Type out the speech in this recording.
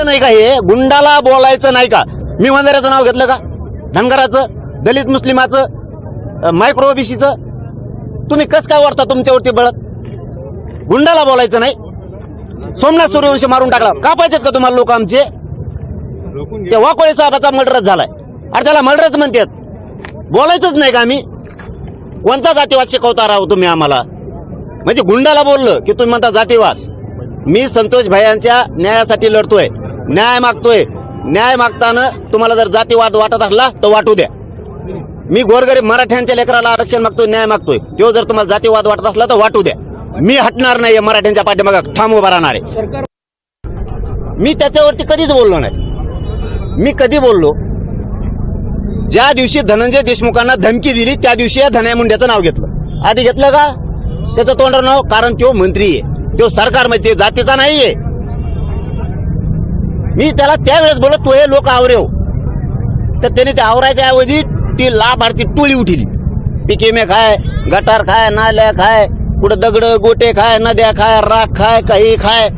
बोलायचं नाही का हे? गुंडाला बोलायचं नाही का? मी वंजाऱ्याचं नाव घेतलं का? धनगराचं दलित मुस्लिमाचं मायक्रो ओबीसीचं? तुम्ही कस काय वाढता तुमच्यावरती बळत? गुंडाला बोलायचं नाही. सोमनाथ सूर्यवंशी मारून टाकला. का पाहिजेत का तुम्हाला लोक आमचे? त्या वाकोळे साहेबाचा मर्डरच झालाय. अरे त्याला मर्डरच म्हणतात. बोलायचंच नाही का आम्ही? कोणता जातीवाद शिकवता राहू तुम्ही आम्हाला? म्हणजे गुंडाला बोललं की तुम्ही म्हणता जातीवाद. मी संतोष भायांच्या न्यायासाठी लढतोय. न्याय मागतोय. न्याय मागताना तुम्हाला जर जातीवाद वाटत असला तर वाटू द्या. मी गोरगरीब मराठ्यांच्या लेकराला आरक्षण मागतोय न्याय मागतोय. तो जर तुम्हाला जातीवाद वाटत असला तर वाटू द्या. मी हटणार नाही मराठ्यांच्या पाठीमागा. ठाम उभा राहणार आहे. मी त्याच्यावरती कधीच बोललो नाही. मी कधी बोललो? ज्या दिवशी धनंजय देशमुखांना धमकी दिली त्या दिवशी या धनया मुंड्याचं नाव घेतलं. आधी घेतलं का? त्याचं तोंडावर नाव कारण तो मंत्री आहे. तो सरकारमध्ये जातीचा नाहीये. मी त्याला त्यावेळेस बोलत तो हे लोक आवरेव. तर त्याने ते आवरायच्या ऐवजी ती लाभार्थी टोळी उठली. पिकेमे खाय गटार खाय नाल्या खाय कुठं दगड गोटे खाय नद्या खाय राख खाय काही खाय.